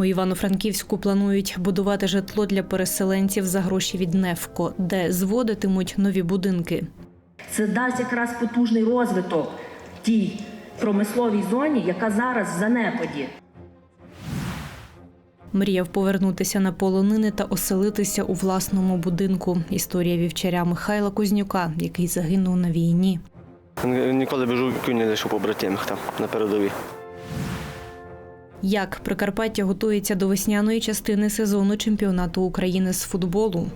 У Івано-Франківську планують будувати житло для переселенців за гроші від Невко, де зводитимуть нові будинки. Це дасть якраз потужний розвиток тій промисловій зоні, яка зараз в занепаді. Мріяв повернутися на полонини та оселитися у власному будинку. Історія вівчаря Михайла Кузнюка, який загинув на війні. Ніколи б жуйку не лише побратимах там на передовій. Як Прикарпаття готується до весняної частини сезону чемпіонату України з футболу?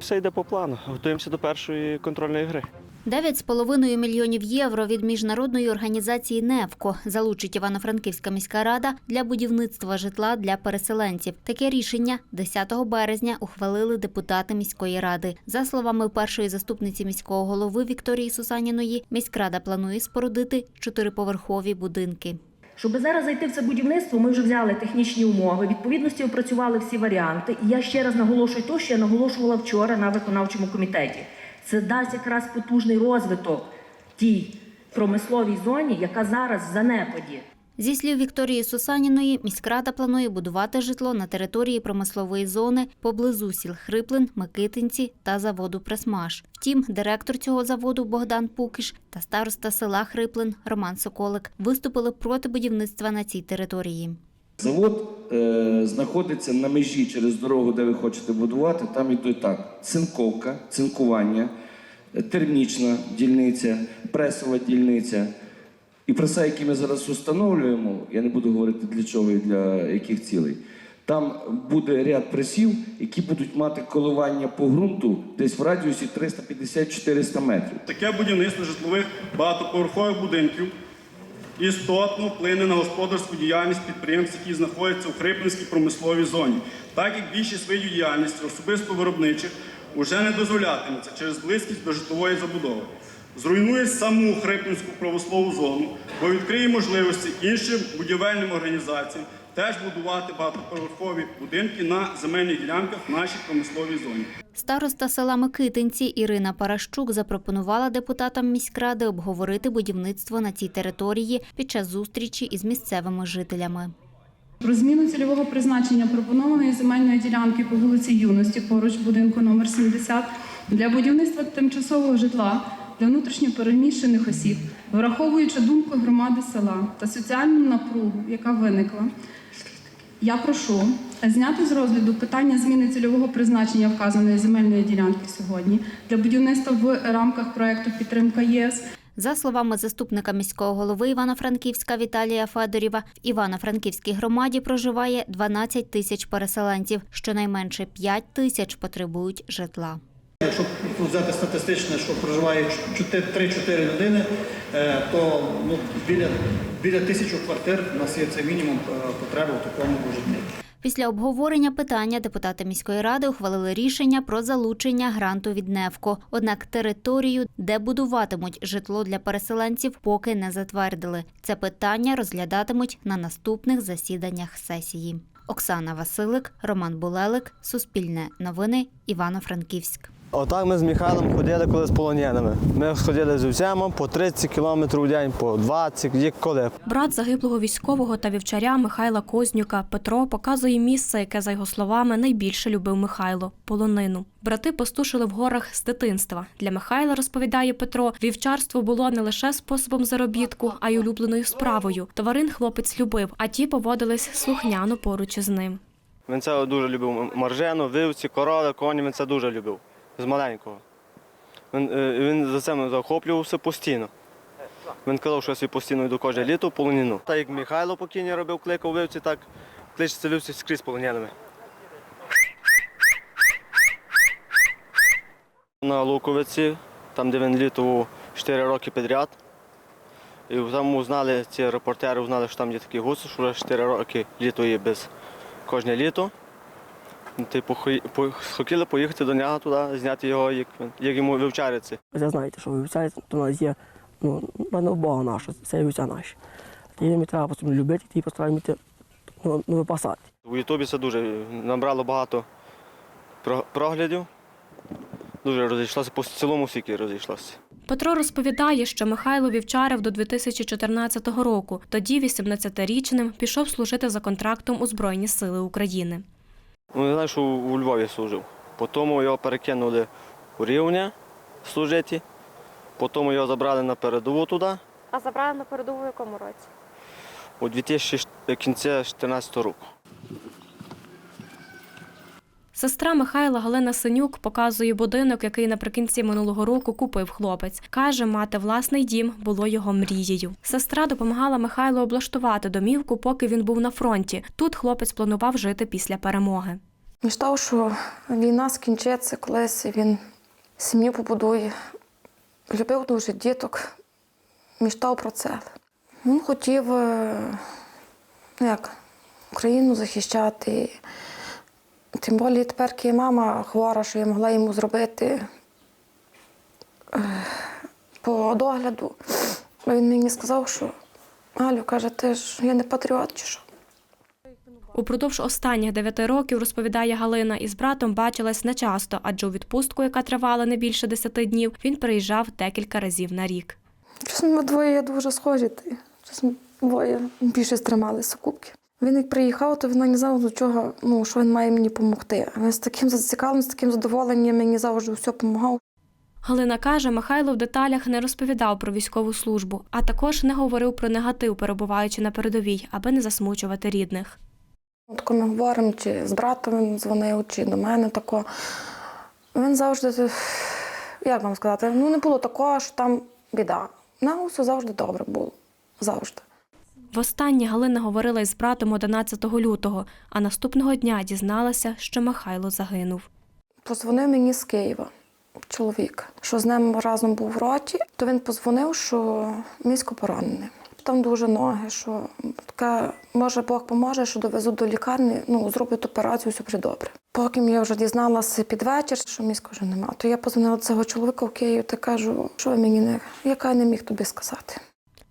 Все йде по плану. Готуємося до першої контрольної гри. 9,5 мільйонів євро від міжнародної організації «Невко» залучить Івано-Франківська міська рада для будівництва житла для переселенців. Таке рішення 10 березня ухвалили депутати міської ради. За словами першої заступниці міського голови Вікторії Сусаніної, міськрада планує спорудити чотириповерхові будинки. Щоб зараз зайти в це будівництво, ми вже взяли технічні умови, відповідності опрацювали всі варіанти. І я ще раз наголошую те, що я наголошувала вчора на виконавчому комітеті. Це дасть якраз потужний розвиток тій промисловій зоні, яка зараз в занепаді. Зі слів Вікторії Сусаніної, міськрада планує будувати житло на території промислової зони поблизу сіл Хриплин, Микитинці та заводу Пресмаш. Втім, директор цього заводу Богдан Пукіш та староста села Хриплин Роман Соколик виступили проти будівництва на цій території. Завод е, знаходиться на межі через дорогу, де ви хочете будувати. Там іде так: цинковка, цинкування, е, термічна дільниця, пресова дільниця. І преса, які ми зараз встановлюємо, я не буду говорити для чого і для яких цілей. Там буде ряд пресів, які будуть мати коливання по ґрунту десь в радіусі 350-400 метрів. Таке будівництво житлових багатоповерхових будинків істотно вплине на господарську діяльність підприємств, які знаходяться у Хриплинській промисловій зоні, так як більшість видів діяльності, особисто виробничих, уже не дозволятиметься через близькість до житлової забудови. Зруйнує саму Хриплинську промислову зону, бо відкриє можливості іншим будівельним організаціям теж будувати багатоповерхові будинки на земельних ділянках в нашій промисловій зоні. Староста села Микитинці Ірина Паращук запропонувала депутатам міськради обговорити будівництво на цій території під час зустрічі із місцевими жителями. Про зміну цільового призначення пропонованої земельної ділянки по вулиці Юності поруч будинку номер 70 для будівництва тимчасового житла для внутрішньопереміщених осіб, враховуючи думку громади села та соціальну напругу, яка виникла. Я прошу зняти з розгляду питання зміни цільового призначення вказаної земельної ділянки сьогодні для будівництва в рамках проекту підтримка ЄС За словами заступника міського голови Івано-Франківська Віталія Федорєва, в Івано-Франківській громаді проживає 12 тисяч переселенців. Щонайменше 5 тисяч потребують житла. Якщо взяти статистично, що проживає 3-4 людини, е, то ну, біля, біля тисячі квартир у нас є це мінімум е, потреби в такому житлі. Після обговорення питання депутати міської ради ухвалили рішення про залучення гранту від НЕВКО. Однак територію, де будуватимуть житло для переселенців, поки не затвердили. Це питання розглядатимуть на наступних засіданнях сесії. Оксана Василик, Роман Булелик, Суспільне новини, Івано-Франківськ. Отак ми з Михайлом ходили коли з полоняними. Ми ходили з усіма по 30 кілометрів в день, по 20, як коли. Брат загиблого військового та вівчаря Михайла Кознюка Петро показує місце, яке, за його словами, найбільше любив Михайло полонину. Брати пастушили в горах з дитинства. Для Михайла розповідає Петро, вівчарство було не лише способом заробітку, а й улюбленою справою. Тварин хлопець любив, а ті поводились слухняно поруч із ним. Він це дуже любив. Маржену, вивці, корови, коні, він це дуже любив. З маленького. Він, е, він за цим захоплювався постійно. Він казав, що я постійно йду кожне літо полоніну. Так як Михайло покійний робив, кликав вивці, так кличеться вивці скрізь полоняними. На Луковиці, там, де він літав 4 роки підряд. І там узнали, ці репортери узнали, що там є такі гуси, що вже 4 роки літує без кожне літо. Типу, хої- хотіли поїхати до нього туди, зняти його, як, як йому вивчариться. Ви знаєте, що вивчають, то у нас є ну, певно, Бога наша, це вівця наші. І ми треба просто любити і постараємося ну, ну, випасати. У Ютубі це дуже набрало багато проглядів. дуже розійшлося, по цілому світі розійшлося. Петро розповідає, що Михайло вівчарив до 2014 року. Тоді 18-річним пішов служити за контрактом у Збройні Сили України. Ну, я знаю, що у Львові служив. Потім його перекинули у Рівня служити. Потім його забрали на передову туди А забрали на передову в якому році? у 2000 кінці 2014 року. Сестра Михайла Галина Синюк показує будинок, який наприкінці минулого року купив хлопець. Каже, мати власний дім було його мрією. Сестра допомагала Михайлу облаштувати домівку, поки він був на фронті. Тут хлопець планував жити після перемоги. Мечтав, що війна скінчиться колись, він сім'ю побудує. Любив дуже діток, мечтав про це. Він хотів е, ну як, Україну захищати. Тим більше тепер є мама хвора, що я могла йому зробити е, по догляду. Він мені сказав, що Галю, каже, ти ж я не патріот чи що? Упродовж останніх дев'яти років, розповідає Галина, із братом бачилась нечасто, адже у відпустку, яка тривала не більше десяти днів, він приїжджав декілька разів на рік. Чесно, ми двоє дуже схожі. Ти. Чесно, двоє більше стрималися кубки. Він як приїхав, то він не знав, до чого, ну, що він має мені допомогти. Він з таким зацікавленням, з таким задоволенням мені завжди все допомагав. Галина каже, Михайло в деталях не розповідав про військову службу, а також не говорив про негатив, перебуваючи на передовій, аби не засмучувати рідних. От коли ми говоримо, чи з братом він дзвонив, чи до мене тако. Він завжди, як вам сказати, ну не було такого, що там біда. Нам все завжди добре було. Завжди. Востаннє Галина говорила із братом 11 лютого, а наступного дня дізналася, що Михайло загинув. Позвонив мені з Києва чоловік, що з ним разом був в роті, то він позвонив, що місько поранений. Там дуже ноги, що таке, може Бог поможе, що довезуть до лікарні, ну, зроблять операцію, все буде добре. Поки я вже дізналася під вечір, що міська вже нема, то я позвонила цього чоловіка в Київ та кажу, що мені не, яка не міг тобі сказати.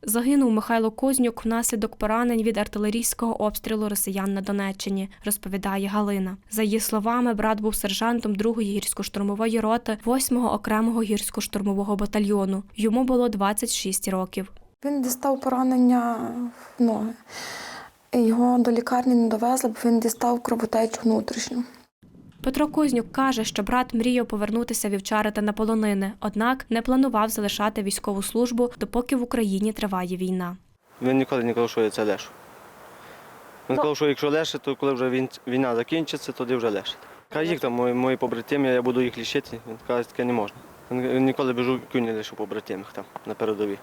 Загинув Михайло Кознюк внаслідок поранень від артилерійського обстрілу росіян на Донеччині, розповідає Галина. За її словами, брат був сержантом 2-ї гірсько-штурмової роти 8-го окремого гірсько-штурмового батальйону. Йому було 26 років. Він дістав поранення в ноги. Його до лікарні не довезли, бо він дістав кровотечу внутрішню. Петро Кознюк каже, що брат мріяв повернутися вівчарити на полонини, однак не планував залишати військову службу, допоки в Україні триває війна. Він ніколи не казав, що я це лишу. Він казав, що якщо лише, то коли вже війна закінчиться, тоді вже лише. Каже, їх там мої, мої побратими, я буду їх лічити. Він каже, таке не можна. Він ніколи б жуків не лишив побратимих там на передовій.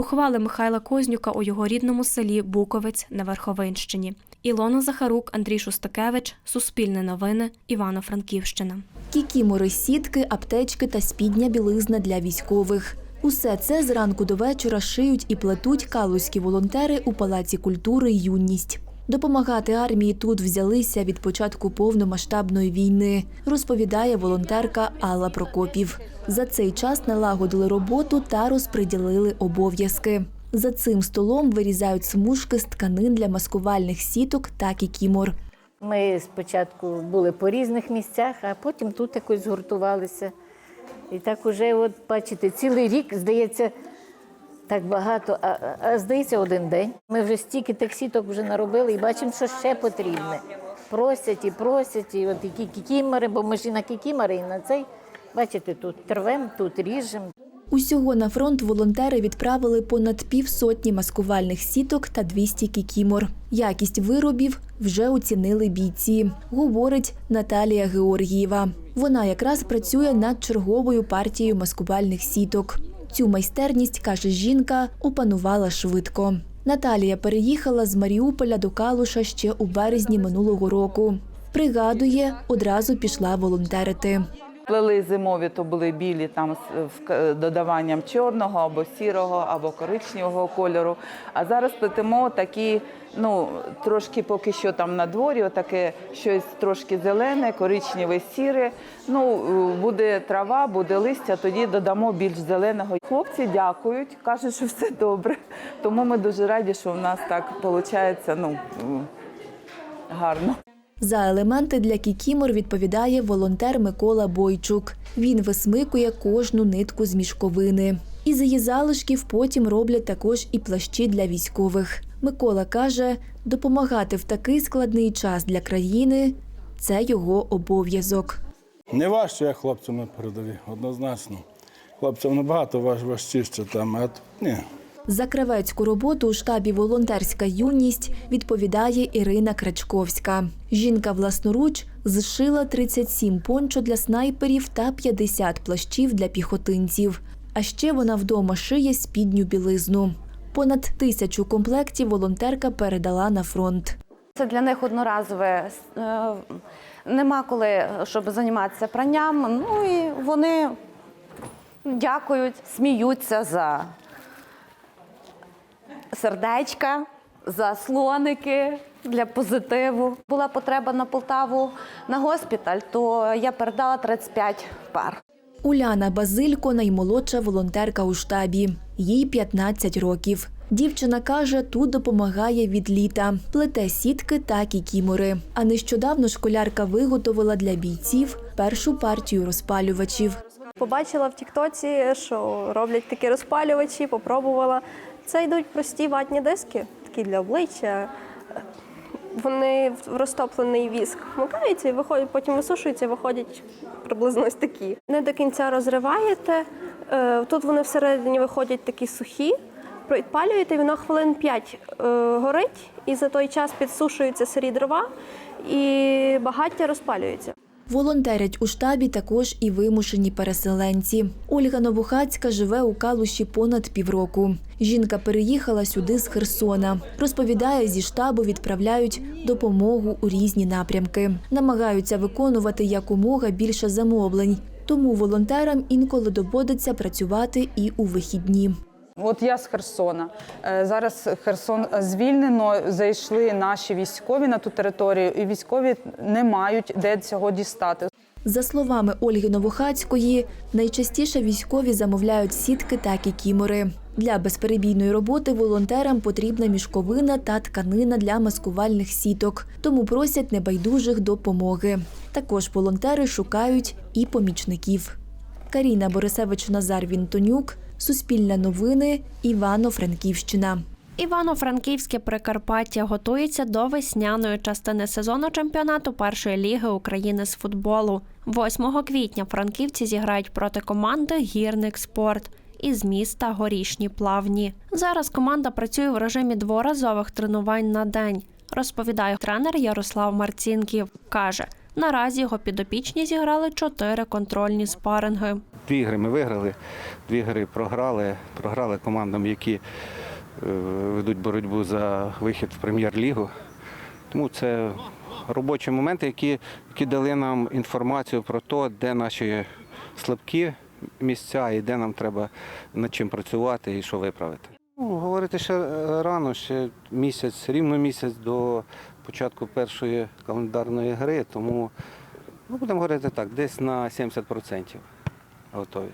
Поховали Михайла Кознюка у його рідному селі Буковець на Верховинщині. Ілона Захарук, Андрій Шустакевич, Суспільне новини, Івано-Франківщина. Кікімори, сітки, аптечки та спідня білизна для військових. Усе це зранку до вечора шиють і плетуть калузькі волонтери у Палаці культури Юність. Допомагати армії тут взялися від початку повномасштабної війни, розповідає волонтерка Алла Прокопів. За цей час налагодили роботу та розподілили обов'язки. За цим столом вирізають смужки з тканин для маскувальних сіток та кікімор. Ми спочатку були по різних місцях, а потім тут якось згуртувалися. І так уже, от бачите, цілий рік, здається, так багато, а, а- здається, один день. Ми вже стільки тих сіток вже наробили і бачимо, що ще потрібне. Просять і просять, і от які кікімори, бо ми ж і на кікімори, і на цей. Бачите, тут трвем, тут ріжемо. Усього на фронт волонтери відправили понад півсотні маскувальних сіток та 200 кікімор. Якість виробів вже оцінили бійці, говорить Наталія Георгієва. Вона якраз працює над черговою партією маскувальних сіток. Цю майстерність, каже жінка, опанувала швидко. Наталія переїхала з Маріуполя до Калуша ще у березні минулого року. Пригадує, одразу пішла волонтерити. Плели зимові, то були білі там з додаванням чорного або сірого, або коричневого кольору. А зараз плетемо такі, ну трошки поки що там на дворі, отаке щось трошки зелене, коричневе, сіре. Ну буде трава, буде листя, тоді додамо більш зеленого. Хлопці дякують, кажуть, що все добре. Тому ми дуже раді, що в нас так виходить, ну гарно. За елементи для кікімор відповідає волонтер Микола Бойчук. Він висмикує кожну нитку з мішковини. Із її залишків потім роблять також і плащі для військових. Микола каже, допомагати в такий складний час для країни це його обов'язок. Не важче, як хлопцям на передовій, однозначно. Хлопцям набагато важ, важчіше там, а ні. За кравецьку роботу у штабі Волонтерська юність відповідає Ірина Крачковська. Жінка власноруч зшила 37 пончо для снайперів та 50 плащів для піхотинців. А ще вона вдома шиє спідню білизну. Понад тисячу комплектів волонтерка передала на фронт. Це для них одноразове. е, Нема коли, щоб займатися пранням. Ну і вони дякують, сміються за сердечка, за слоники для позитиву. Була потреба на Полтаву на госпіталь, то я передала 35 пар. Уляна Базилько наймолодша волонтерка у штабі. Їй 15 років. Дівчина каже, тут допомагає від літа, плете сітки та кікімори. А нещодавно школярка виготовила для бійців першу партію розпалювачів. Побачила в Тіктоці, що роблять такі розпалювачі, попробувала. Це йдуть прості ватні диски, такі для обличчя. Вони в розтоплений віск вмикаються і виходять, потім висушуються, і виходять приблизно ось такі. Не до кінця розриваєте. е, Тут вони всередині виходять такі сухі, підпалюєте, воно хвилин 5 горить, і за той час підсушуються сирі дрова, і багаття розпалюється. Волонтерять у штабі також і вимушені переселенці. Ольга Новухацька живе у Калуші понад півроку. Жінка переїхала сюди з Херсона. Розповідає, зі штабу відправляють допомогу у різні напрямки. Намагаються виконувати якомога більше замовлень. Тому волонтерам інколи доводиться працювати і у вихідні. От я з Херсона. Е, Зараз Херсон звільнено. Зайшли наші військові на ту територію, і військові не мають де цього дістати. За словами Ольги Новохацької, найчастіше військові замовляють сітки та кікімори. Для безперебійної роботи волонтерам потрібна мішковина та тканина для маскувальних сіток, тому просять небайдужих допомоги. Також волонтери шукають і помічників. Каріна Борисевич Назар Вінтонюк, Суспільне новини, Івано-Франківщина. Івано-Франківське Прикарпаття готується до весняної частини сезону чемпіонату першої ліги України з футболу. 8 квітня франківці зіграють проти команди Гірник Спорт із міста Горішні Плавні. Зараз команда працює в режимі дворазових тренувань на день. Розповідає тренер Ярослав Марцінків. каже. Наразі його підопічні зіграли чотири контрольні спаринги. Дві гри ми виграли, дві гри програли. Програли командам, які е, ведуть боротьбу за вихід в прем'єр-лігу. Тому це робочі моменти, які, які дали нам інформацію про те, де наші слабкі місця і де нам треба над чим працювати і що виправити. Ну, говорити ще е, рано, ще місяць, рівно місяць до початку першої календарної гри, тому ну, будемо говорити так, десь на 70% готові.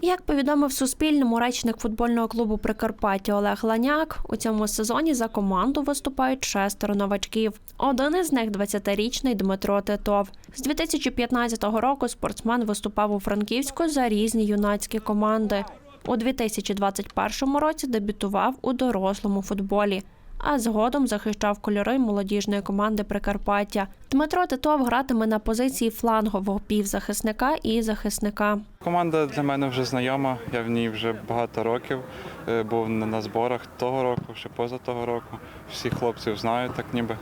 Як повідомив Суспільному речник футбольного клубу Прикарпаття Олег Ланяк, у цьому сезоні за команду виступають шестеро новачків. Один із них 20-річний Дмитро Титов. З 2015 року спортсмен виступав у Франківську за різні юнацькі команди. У 2021 році дебютував у дорослому футболі. А згодом захищав кольори молодіжної команди Прикарпаття. Дмитро Титов гратиме на позиції флангового півзахисника і захисника. Команда для мене вже знайома, я в ній вже багато років. Е, Був на на зборах того року, ще поза того року. Всі хлопців знаю, так ніби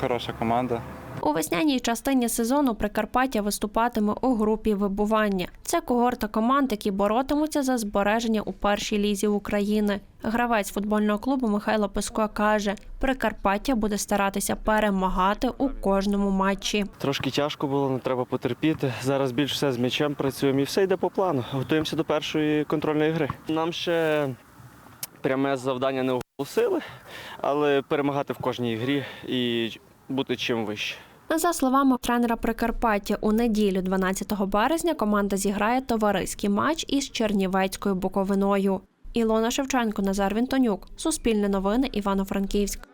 хороша команда. У весняній частині сезону Прикарпаття виступатиме у групі вибування. Це когорта команд, які боротимуться за збереження у першій лізі України. Гравець футбольного клубу Михайло Песко каже, Прикарпаття буде старатися перемагати у кожному матчі. Трошки тяжко було, не треба потерпіти. Зараз більш все з м'ячем працюємо і все йде по плану. Готуємося до першої контрольної гри. Нам ще пряме завдання не оголосили, але перемагати в кожній грі і бути чим вище. За словами тренера Прикарпаття, у неділю, 12 березня, команда зіграє товариський матч із Чернівецькою Буковиною. Ілона Шевченко, Назар Вінтонюк, Суспільне новини, Івано-Франківськ.